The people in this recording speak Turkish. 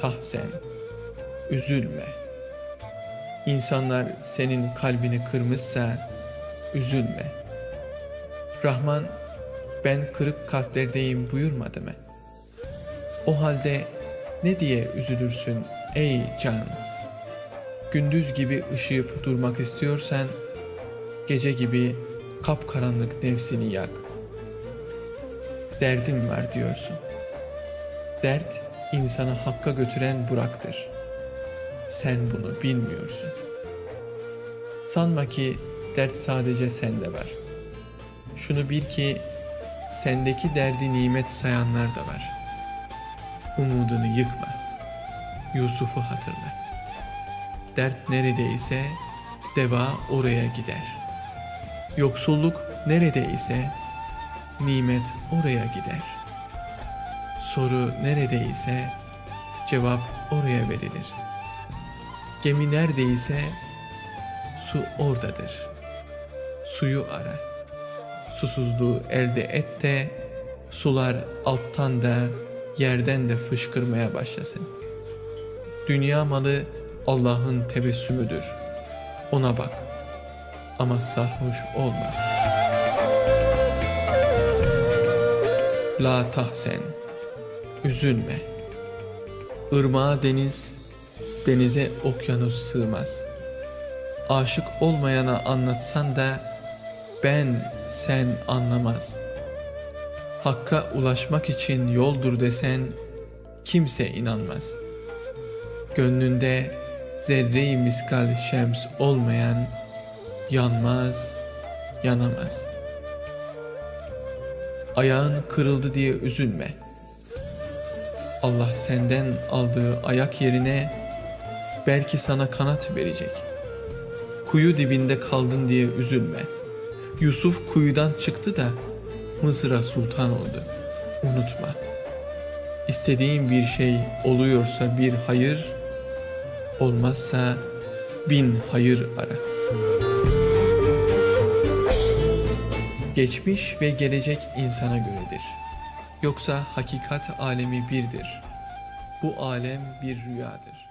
tahzen. Üzülme. İnsanlar senin kalbini kırmışsa üzülme. Rahman ben kırık kalplerdeyim buyurmadı mı? O halde ne diye üzülürsün ey can? Gündüz gibi ışıyıp durmak istiyorsan gece gibi kapkaranlık nefsini yak. Derdim var diyorsun. Dert insanı hakka götüren Burak'tır. Sen bunu bilmiyorsun. Sanma ki dert sadece sende var. Şunu bil ki sendeki derdi nimet sayanlar da var. Umudunu yıkma. Yusuf'u hatırla. Dert neredeyse deva oraya gider. Yoksulluk neredeyse nimet oraya gider. Soru neredeyse cevap oraya verilir. Gemi neredeyse su oradadır. Suyu ara. Susuzluğu elde et de sular alttan da yerden de fışkırmaya başlasın. Dünya malı Allah'ın tebessümüdür. Ona bak ama sarhoş olma. La tahsen, üzülme. Irmağa deniz, denize okyanus sığmaz. Aşık olmayana anlatsan da ben sen anlamaz. Hakka ulaşmak için yoldur desen kimse inanmaz. Gönlünde zerre-i miskal şems olmayan yanmaz, yanamaz. Ayağın kırıldı diye üzülme. Allah senden aldığı ayak yerine belki sana kanat verecek. Kuyu dibinde kaldın diye üzülme. Yusuf kuyudan çıktı da Mısır'a sultan oldu. Unutma. İstediğin bir şey oluyorsa bir hayır, olmazsa bin hayır ara. Geçmiş ve gelecek insana göredir. Yoksa hakikat alemi birdir. Bu alem bir rüyadır.''